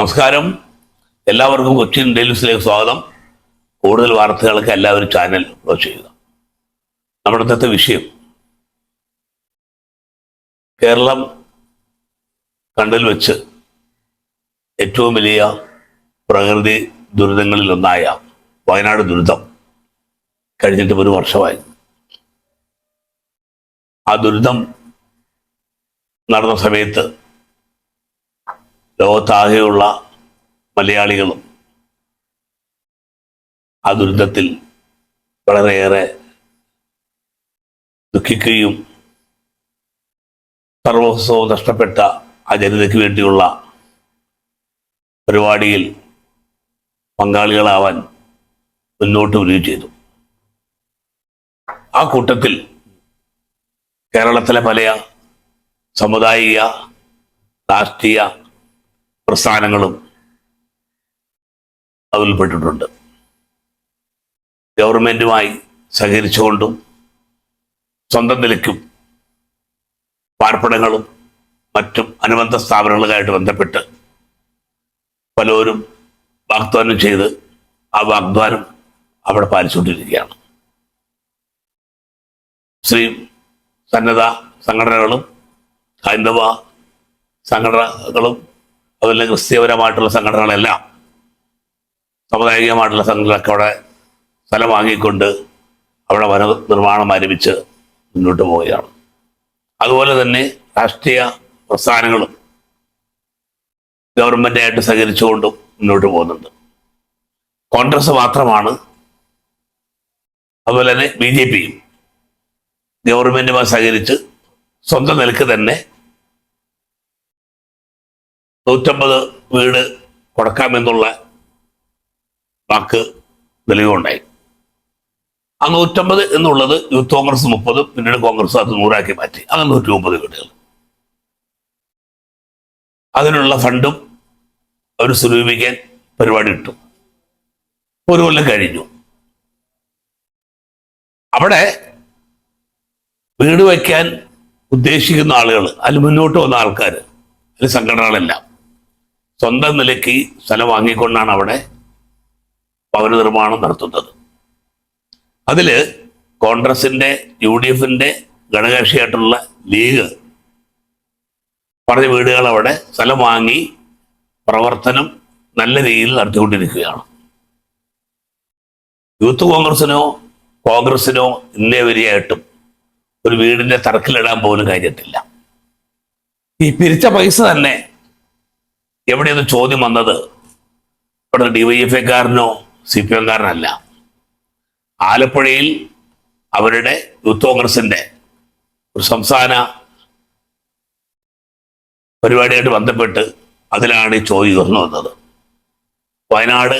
നമസ്കാരം. എല്ലാവർക്കും കൊച്ചിൻ ഡെയിൽസിലേക്ക് സ്വാഗതം. കൂടുതൽ വാർത്തകൾക്ക് എല്ലാവരും ചാനൽ ഫോളോ ചെയ്യുക. നമ്മുടെ ഇന്നത്തെ വിഷയം. കേരളം കണ്ടിൽ വെച്ച് ഏറ്റവും വലിയ പ്രകൃതി ദുരിതങ്ങളിലൊന്നായ വയനാട് ദുരിതം കഴിഞ്ഞിട്ട് ഒരു വർഷമായി. ആ ദുരിതം നടന്ന സമയത്ത് ലോകത്താകെയുള്ള മലയാളികളും ആ ദുരിതത്തിൽ വളരെയേറെ ദുഃഖിക്കുകയും സർവസ്വവും നഷ്ടപ്പെട്ട ആ ജനതയ്ക്ക് വേണ്ടിയുള്ള പരിപാടിയിൽ പങ്കാളികളാവാൻ മുന്നോട്ട് വരികയും ചെയ്തു. ആ കൂട്ടത്തിൽ കേരളത്തിലെ പല സമുദായിക രാഷ്ട്രീയ പ്രസ്ഥാനങ്ങളും അതിൽപ്പെട്ടിട്ടുണ്ട് ഗവൺമെന്റുമായി സഹകരിച്ചുകൊണ്ടും സ്വന്തം നിലയ്ക്കും പാർപ്പിടങ്ങളും മറ്റും അനുബന്ധ സ്ഥാപനങ്ങളുമായിട്ട് ബന്ധപ്പെട്ട് പലരും വാഗ്ദാനം ചെയ്ത് ആ വാഗ്ദാനം അവിടെ പാലിച്ചുകൊണ്ടിരിക്കുകയാണ്. ശ്രീ സന്നദ്ധ സംഘടനകളും ഹൈന്ദവ സംഘടനകളും അതുപോലെ ക്രിസ്ത്യപരമായിട്ടുള്ള സംഘടനകളെല്ലാം സാമുദായികമായിട്ടുള്ള സംഘടനകളൊക്കെ അവിടെ സ്ഥലം വാങ്ങിക്കൊണ്ട് അവിടെ വന നിർമ്മാണം ആരംഭിച്ച് മുന്നോട്ട് പോവുകയാണ്. അതുപോലെ തന്നെ രാഷ്ട്രീയ പ്രസ്ഥാനങ്ങളും ഗവൺമെന്റായിട്ട് സഹകരിച്ചുകൊണ്ടും മുന്നോട്ട് പോകുന്നുണ്ട്. കോൺഗ്രസ് മാത്രമാണ് അതുപോലെ തന്നെ ബി ജെ പിയും ഗവൺമെന്റുമായി സഹകരിച്ച് സ്വന്തം നിലയ്ക്ക് തന്നെ നൂറ്റമ്പത് വീട് കൊടുക്കാമെന്നുള്ള വാക്ക് നിലവിലുണ്ടായി. ആ നൂറ്റമ്പത് എന്നുള്ളത് യൂത്ത് കോൺഗ്രസ് മുപ്പതും പിന്നീട് കോൺഗ്രസ് അത് നൂറാക്കി മാറ്റി. അങ്ങനെ നൂറ്റി മുപ്പത് വീടുകൾ. അതിനുള്ള ഫണ്ടും അവർ സ്വരൂപിക്കാൻ പരിപാടി ഇട്ടു. ഒരു കൊല്ലം കഴിഞ്ഞു. അവിടെ വീട് വയ്ക്കാൻ ഉദ്ദേശിക്കുന്ന ആളുകൾ അതിൽ മുന്നോട്ട് വന്ന ആൾക്കാർ അതിൽ സംഘടനകളെല്ലാം സ്വന്തം നിലയ്ക്ക് സ്ഥലം വാങ്ങിക്കൊണ്ടാണ് അവിടെ ഭവന നിർമ്മാണം നടത്തുന്നത്. അതിൽ കോൺഗ്രസിന്റെ യു ഡി എഫിന്റെ ഘടകകക്ഷിയായിട്ടുള്ള ലീഗ് പറഞ്ഞ വീടുകൾ അവിടെ സ്ഥലം വാങ്ങി പ്രവർത്തനം നല്ല രീതിയിൽ നടത്തിക്കൊണ്ടിരിക്കുകയാണ്. യൂത്ത് കോൺഗ്രസിനോ കോൺഗ്രസിനോ ഇന്നേ വരെയായിട്ടും ഒരു വീടിന്റെ തറക്കിലിടാൻ പോലും കഴിഞ്ഞിട്ടില്ല. ഈ പിരിച്ച പൈസ തന്നെ എവിടെയെന്ന് ചോദ്യം വന്നത്? ഇവിടെ ഡിവൈഎഫ്ഐക്കാരനോ സി പി എംകാരനല്ല ആലപ്പുഴയിൽ അവരുടെ യൂത്ത് കോൺഗ്രസിന്റെ ഒരു സംസ്ഥാന പരിപാടിയായിട്ട് ബന്ധപ്പെട്ട് അതിലാണ് ഈ ചോദ്യം ഉയർന്നു വന്നത്. വയനാട്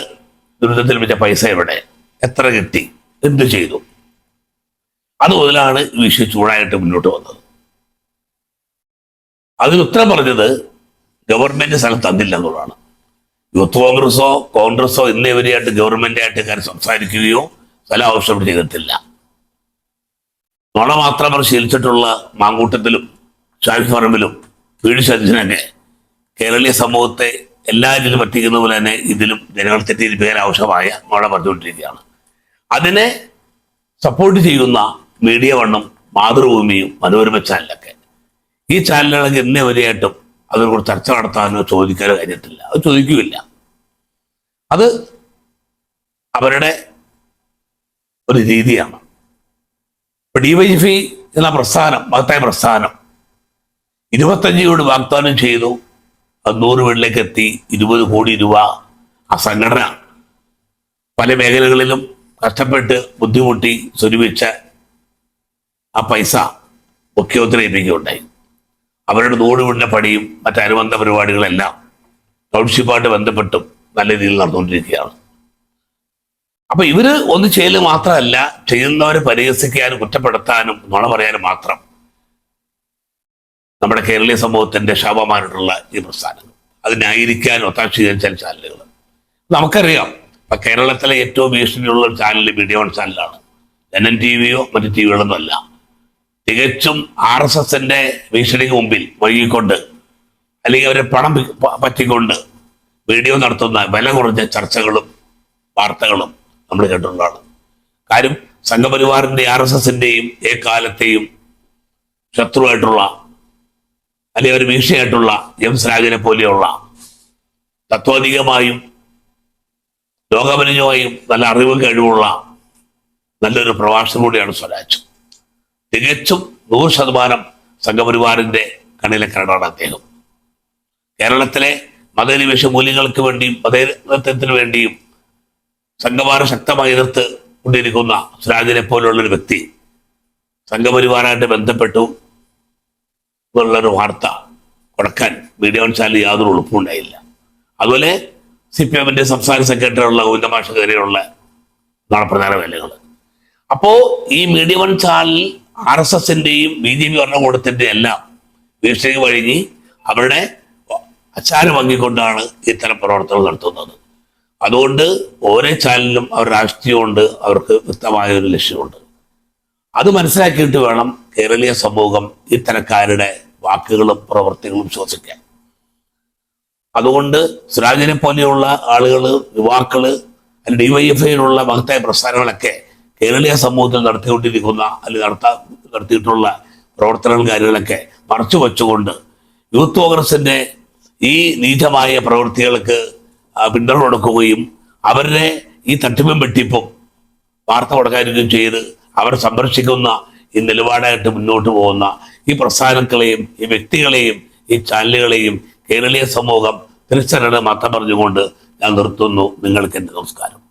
ദുരിതത്തിൽ വെച്ച പൈസ എവിടെ? എത്ര കിട്ടി? എന്ത് ചെയ്തു? അത് മുതലാണ് ഈ വിഷയം ചൂടായിട്ട് മുന്നോട്ട് വന്നത്. അതിന് ഉത്തരം പറഞ്ഞത് ഗവൺമെന്റ് സ്ഥലം തന്നില്ല എന്നുള്ളതാണ്. യൂത്ത് കോൺഗ്രസോ കോൺഗ്രസോ എന്നിവരെയായിട്ട് ഗവൺമെന്റായിട്ട് കാര്യം സംസാരിക്കുകയോ സ്ഥലം ആവശ്യപ്പെട്ട് ചെയ്തിട്ടില്ല. നുണ മാത്രം അവർ ശീലിച്ചിട്ടുള്ള മാങ്കൂട്ടത്തിലും ഷാഫി പറമ്പിലും വീട് സജ്ജനൊക്കെ കേരളീയ സമൂഹത്തെ എല്ലാ രീതിയിലും പറ്റിക്കുന്ന പോലെ തന്നെ ഇതിലും ജനങ്ങൾ തെറ്റിദ്ധരിക്കാൻ ആവശ്യമായ നുണ പറഞ്ഞുകൊണ്ടിരിക്കുകയാണ് അതിനെ സപ്പോർട്ട് ചെയ്യുന്ന മീഡിയ വണ്ണും മാതൃഭൂമിയും മനോരമ ചാനലൊക്കെ ഈ ചാനലുകളൊക്കെ ഇന്നേ വരെയായിട്ടും അതിനെക്കുറിച്ച് ചർച്ച നടത്താനോ ചോദിക്കാനോ കഴിഞ്ഞിട്ടില്ല. അത് ചോദിക്കുകയില്ല. അത് അവരുടെ ഒരു രീതിയാണ്. ഇപ്പൊ ഡിവൈഎഫ്ഐ എന്ന പ്രസ്ഥാനം മഹത്തായ പ്രസ്ഥാനം ഇരുപത്തഞ്ച് കോടി വാഗ്ദാനം ചെയ്തു. അത് നൂറ് വീട്ടിലേക്ക് എത്തി. ഇരുപത് കോടി രൂപ ആ സംഘടന പല മേഖലകളിലും കഷ്ടപ്പെട്ട് ബുദ്ധിമുട്ടി സ്വരൂപിച്ച ആ പൈസ മുഖ്യമന്ത്രി ഏൽപ്പിക്കുകയുണ്ടായി. അവരുടെ നൂറ് വീടിന്റെ പണിയും മറ്റനുബന്ധ പരിപാടികളെല്ലാം ടൗൺഷിപ്പായിട്ട് ബന്ധപ്പെട്ടും നല്ല രീതിയിൽ നടന്നുകൊണ്ടിരിക്കുകയാണ്. അപ്പൊ ഇവർ ഒന്ന് ചെയ്യൽ മാത്രമല്ല ചെയ്യുന്നവരെ പരിഹസിക്കാനും കുറ്റപ്പെടുത്താനും നുണ പറയാനും മാത്രം നമ്മുടെ കേരളീയ സമൂഹത്തിന്റെ ശാപമായിട്ടുള്ള ഈ പ്രസ്ഥാനങ്ങൾ. അത് ന്യായീകരിക്കാൻ ചെയ്യാൻ ചാനലുകൾ. നമുക്കറിയാം ഇപ്പൊ കേരളത്തിലെ ഏറ്റവും ഭീഷണിയുള്ള ചാനൽ മീഡിയ വൺ ചാനലാണ്. എൻ ടി വിയോ മറ്റു ടി വികളൊന്നും അല്ല. തികച്ചും ആർ എസ് എസിന്റെ ഭീഷണിക്ക് മുമ്പിൽ വൈകിക്കൊണ്ട് അല്ലെങ്കിൽ അവരെ പണം പറ്റിക്കൊണ്ട് വീഡിയോ നടത്തുന്ന വില കുറഞ്ഞ ചർച്ചകളും വാർത്തകളും നമ്മൾ കേട്ടിട്ടുള്ളതാണ്. കാര്യം സംഘപരിവാറിന്റെ ആർ എസ് എസിന്റെയും എക്കാലത്തെയും ശത്രുവായിട്ടുള്ള അല്ലെങ്കിൽ ഒരു ഭീഷണിയായിട്ടുള്ള എം രാജനെ പോലെയുള്ള തത്വാധികമായും ലോകപരിചയമായും നല്ല അറിവും കഴിവുള്ള നല്ലൊരു പ്രഭാഷണം കൂടിയാണ് സ്വരാജ്. തികച്ചും നൂറ് ശതമാനം സംഘപരിവാറിന്റെ കണ്ണിലെ കരടാണ് അദ്ദേഹം. കേരളത്തിലെ മതനിവേശ മൂല്യങ്ങൾക്ക് വേണ്ടിയും മതേതത്വത്തിന് വേണ്ടിയും സംഘപരിവാർ ശക്തമായി എതിർത്ത് കൊണ്ടിരിക്കുന്ന സുരാജിനെ പോലുള്ളൊരു വ്യക്തി സംഘപരിവാറായിട്ട് ബന്ധപ്പെട്ടു എന്നുള്ളൊരു വാർത്ത കൊടുക്കാൻ മീഡിയ വൺശാലിൽ യാതൊരു ഉണ്ടായില്ല. അതുപോലെ സി പി എമ്മിന്റെ സംസ്ഥാന സെക്രട്ടറി ഉള്ള നാളെ പ്രധാന വേലകൾ അപ്പോ ഈ media one channel R S എസിന്റെയും B J P ഭരണകൂടത്തിന്റെ എല്ലാം വീഴ്ചയ്ക്ക് വഴങ്ങി അവരുടെ അച്ചാരം വാങ്ങിക്കൊണ്ടാണ് ഇത്തരം പ്രവർത്തനം നടത്തുന്നത്. അതുകൊണ്ട് ഓരോ ചാനലിലും അവർ രാഷ്ട്രീയമുണ്ട് അവർക്ക് വ്യക്തമായ ഒരു ലക്ഷ്യമുണ്ട്. അത് മനസ്സിലാക്കിയിട്ട് വേണം കേരളീയ സമൂഹം ഇത്തരക്കാരുടെ വാക്കുകളും പ്രവർത്തികളും ശ്വസിക്കാൻ. അതുകൊണ്ട് സുരാജിനെ പോലെയുള്ള ആളുകൾ യുവാക്കൾ ഡിവൈഎഫ്ഐയിലുള്ള മഹത്തായ പ്രസ്ഥാനങ്ങളൊക്കെ കേരളീയ സമൂഹത്തിൽ നടത്തിക്കൊണ്ടിരിക്കുന്ന അല്ലെങ്കിൽ നടത്താ നടത്തിയിട്ടുള്ള പ്രവർത്തനങ്ങളും കാര്യങ്ങളൊക്കെ മറച്ചു വച്ചുകൊണ്ട് യൂത്ത് കോൺഗ്രസിന്റെ ഈ നീചമായ പ്രവൃത്തികൾക്ക് പിന്തുണ കൊടുക്കുകയും അവരുടെ ഈ തട്ടിപ്പും വെട്ടിപ്പും വാർത്ത കൊടുക്കാതിരിക്കുകയും ചെയ്ത് അവർ സംരക്ഷിക്കുന്ന ഈ നിലപാടായിട്ട് മുന്നോട്ട് പോകുന്ന ഈ പ്രസ്ഥാനങ്ങളെയും ഈ വ്യക്തികളെയും ഈ ചാനലുകളെയും കേരളീയ സമൂഹം തിരിച്ചറിയണം മാത്രം പറഞ്ഞുകൊണ്ട് ഞാൻ നിർത്തുന്നു. നിങ്ങൾക്ക് എന്റെ നമസ്കാരം.